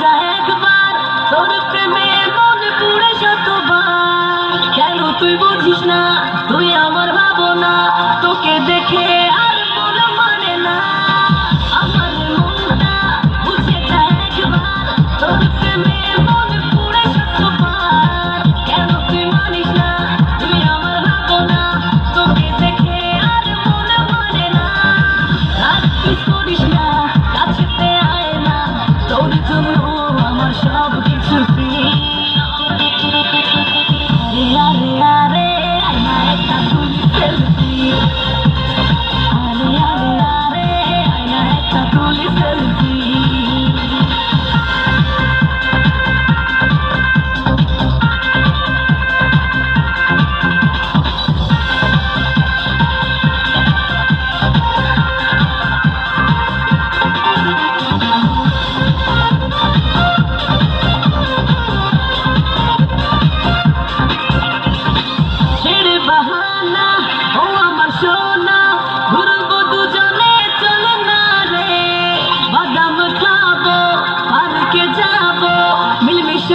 যায়। তুই বুঝিস না তুই আমার ভাবনা তোকে দেখে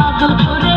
পাগল করে